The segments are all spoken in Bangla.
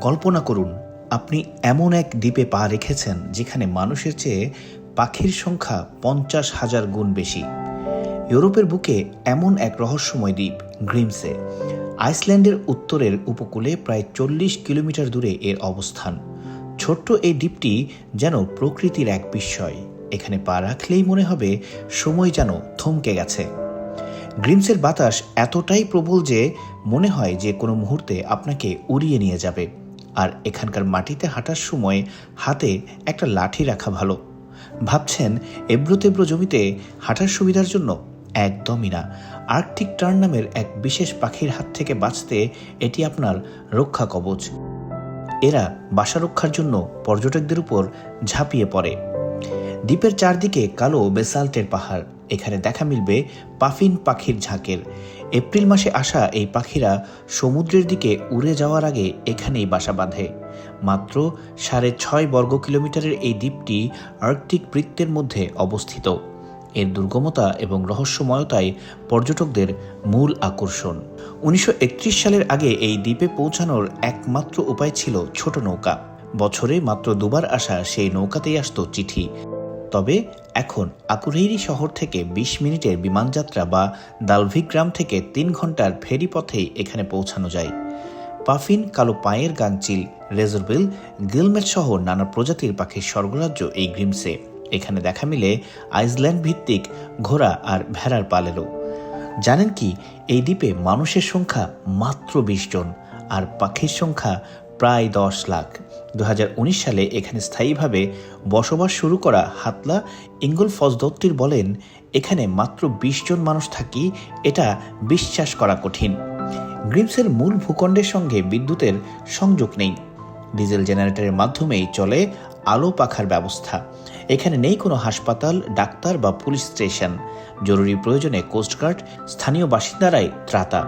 কল্পনা করুন, আপনি এমন এক দ্বীপে পা রেখেছেন যেখানে মানুষের চেয়ে পাখির সংখ্যা পঞ্চাশ হাজার গুণ বেশি। ইউরোপের বুকে এমন এক রহস্যময় দ্বীপ, গ্রিমসে। আইসল্যান্ডের উত্তরের উপকূলে প্রায় চল্লিশ কিলোমিটার দূরে এর অবস্থান। ছোট্ট এই দ্বীপটি যেন প্রকৃতির এক বিস্ময়। এখানে পা রাখলেই মনে হবে সময় যেন থমকে গেছে। গ্রিমসের বাতাস এতটাই প্রবল যে মনে হয় যে কোনো মুহূর্তে আপনাকে উড়িয়ে নিয়ে যাবে। আর এখানকার মাটিতে হাঁটার সময় হাতে একটা লাঠি রাখা ভালো। ভাবছেন এব্রো তেব্রো জমিতে হাঁটার সুবিধার জন্য? একদমই না। আর্কটিক টার্ন নামের এক বিশেষ পাখির হাত থেকে বাঁচতে এটি আপনার রক্ষা কবচ। এরা বাসা রক্ষার জন্য পর্যটকদের উপর ঝাঁপিয়ে পড়ে। দ্বীপের চারদিকে কালো বেসাল্টের পাহাড়। এখানে দেখা মিলবে পাফিন পাখির ঝাঁকের। এপ্রিল মাসে আসা এই পাখিরা সমুদ্রের দিকে উড়ে যাওয়ার আগে এখানেই বাসা বাঁধে। মাত্র সাড়ে ছয় বর্গ কিলোমিটারের এই দ্বীপটি আর্কটিক বৃত্তের মধ্যে অবস্থিত। এর দুর্গমতা এবং রহস্যময়তাই পর্যটকদের মূল আকর্ষণ। উনিশশো একত্রিশ সালের আগে এই দ্বীপে পৌঁছানোর একমাত্র উপায় ছিল ছোট নৌকা। বছরে মাত্র দুবার আসা সেই নৌকাতেই আসত চিঠি। তবে এখন আকুরেইরি শহর থেকে ২০ মিনিটের বিমানযাত্রা বা দালভিক গ্রাম থেকে তিন ঘণ্টার ফেরি পথেই এখানে পৌঁছানো যায়। পাফিন, কালো পায়ের গাংচিল রেজরবিল গিলমেট সহ নানা প্রজাতির পাখির স্বর্গরাজ্য এই গ্রিমসে। এখানে দেখা মিলে আইসল্যান্ড ভিত্তিক ঘোড়া আর ভেড়ার পালেরও। জানেন কি, এই দ্বীপে মানুষের সংখ্যা মাত্র বিশ জন, আর পাখির সংখ্যা প্রায় দশ লাখ। দু হাজার উনিশ সালে এখানে স্থায়ীভাবে বসবাস শুরু করা হাতলা ইঙ্গল ফজদত্তির বলেন, এখানে মাত্র বিশ জন মানুষ থাকি, এটা বিশ্বাস করা কঠিন। গ্রিমসের মূল ভূখণ্ডের সঙ্গে বিদ্যুতের সংযোগ নেই। ডিজেল জেনারেটরের মাধ্যমেই চলে আলো পাখার ব্যবস্থা। এখানে নেই কোনো হাসপাতাল, ডাক্তার বা পুলিশ স্টেশন। জরুরি প্রয়োজনে কোস্টগার্ড স্থানীয় বাসিন্দারাই ত্রাতা।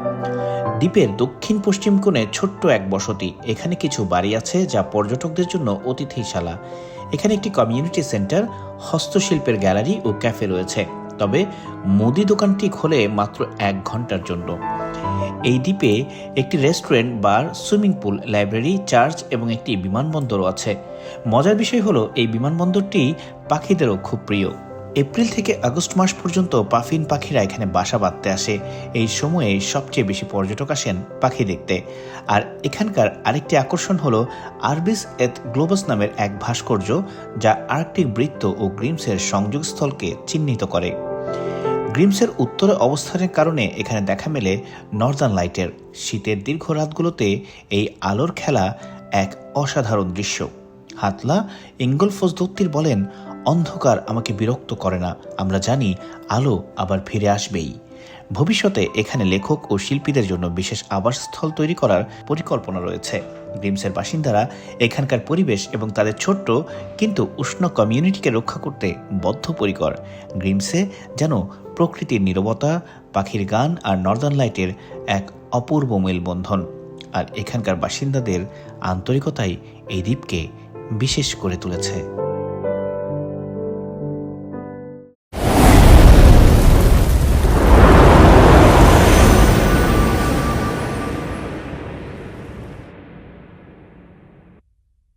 দ্বীপের দক্ষিণ পশ্চিম কোণে ছোট্ট এক বসতি। এখানে কিছু বাড়ি আছে যা পর্যটকদের জন্য অতিথিশালা। এখানে একটি কমিউনিটি সেন্টার, হস্তশিল্পের গ্যালারি ও ক্যাফে রয়েছে। তবে মুদি দোকানটি খোলে মাত্র এক ঘণ্টার জন্য। এই দ্বীপে একটি restaurant, bar, swimming pool, library, church এবং একটি বিমানবন্দরও আছে। মজার বিষয় হলো, এই বিমানবন্দরটি পাখিদেরও খুব প্রিয়। এপ্রিল থেকে আগস্ট মাস পর্যন্ত পাফিন পাখিরা এখানে বাসা বাঁধতে আসে। এই সময়ে সবচেয়ে বেশি পর্যটক আসেন পাখি দেখতে। আর এখানকার আরেকটি আকর্ষণ হলো, আরবিস এথ গ্লোবাস নামের এক ভাস্কর্য, যা আর্কটিক বৃত্ত ও গ্রিমসের সংযোগস্থলকে চিহ্নিত করে। গ্রিমসের উত্তরে অবস্থানের কারণে এখানে দেখা মেলে নর্দার্ন লাইটের। শীতের দীর্ঘ রাতগুলোতে এই আলোর খেলা এক অসাধারণ দৃশ্য। হাতলা ইঙ্গলফোজ দত্তির বলেন, অন্ধকার আমাকে বিরক্ত করে না। আমরা জানি আলো আবার ফিরে আসবেই। ভবিষ্যতে এখানে লেখক ও শিল্পীদের জন্য বিশেষ আবাসস্থল তৈরি করার পরিকল্পনা রয়েছে। গ্রিমসের বাসিন্দারা এখানকার পরিবেশ এবং তাদের ছোট্ট কিন্তু উষ্ণ কমিউনিটিকে রক্ষা করতে বদ্ধপরিকর। গ্রিমসে যেন প্রকৃতির নিরবতা, পাখির গান আর নর্দার্ন লাইটের এক অপূর্ব মেলবন্ধন। আর এখানকার বাসিন্দাদের আন্তরিকতাই এই দ্বীপকে বিশেষ করে তুলেছে।